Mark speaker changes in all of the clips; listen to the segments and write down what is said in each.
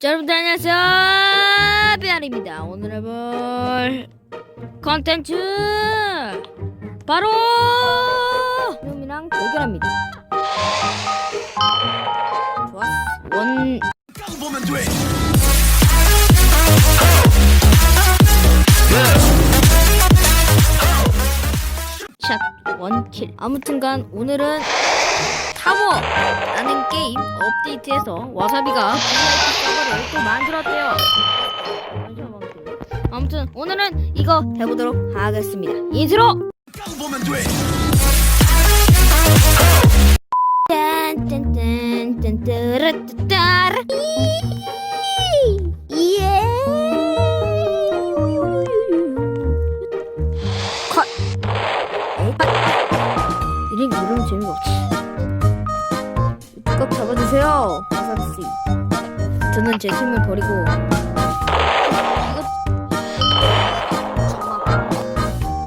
Speaker 1: 자, 여러분들 안녕하세요. 베알입니다. 오늘 해볼 컨텐츠 바로 놈이랑 대결합니다. 좋았어. 원. 샷 원킬. 아무튼간 오늘은 타워라는 게임 업데이트해서 와사비가 VIP 서버를 또 만들었대요. 아무튼 오늘은 이거 해보도록 하겠습니다. 인트로! 이름 재미가 없지 꼭 잡아주세요. 와사비씨. 저는 제 힘을 버리고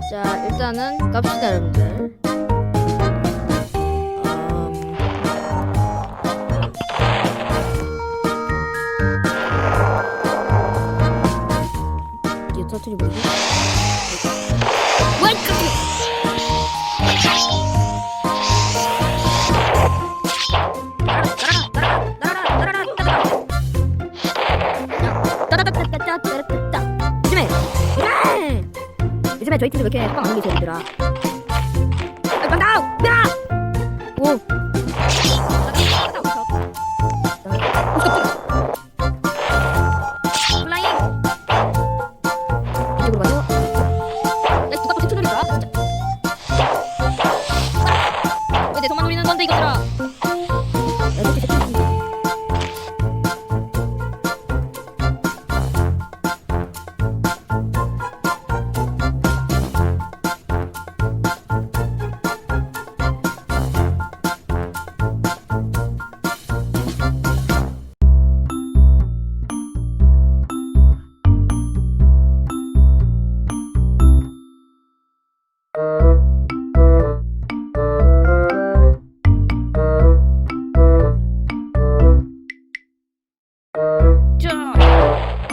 Speaker 1: 자 일단은 갑시다 여러분들. 음, 이거 터트리 뭐지? 요즘에 저희 팀이 왜 이렇게 빵 안는 게 재밌더라. 빨리 빵 나오! 야! 오! 플라잉! 이쪽으로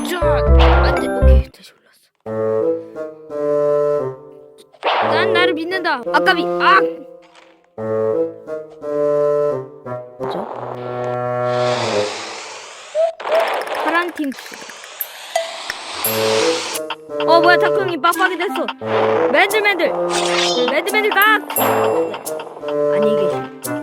Speaker 1: 자, 안돼. 오케이, 다시 올랐어. 난 나를 믿는다. 아까비, 아. 뭐죠? 파란 팀. 어 뭐야 타쿠 형이 빡빡이 됐어. 매드맨들, 매드맨들 각. 안녕히 계십시오.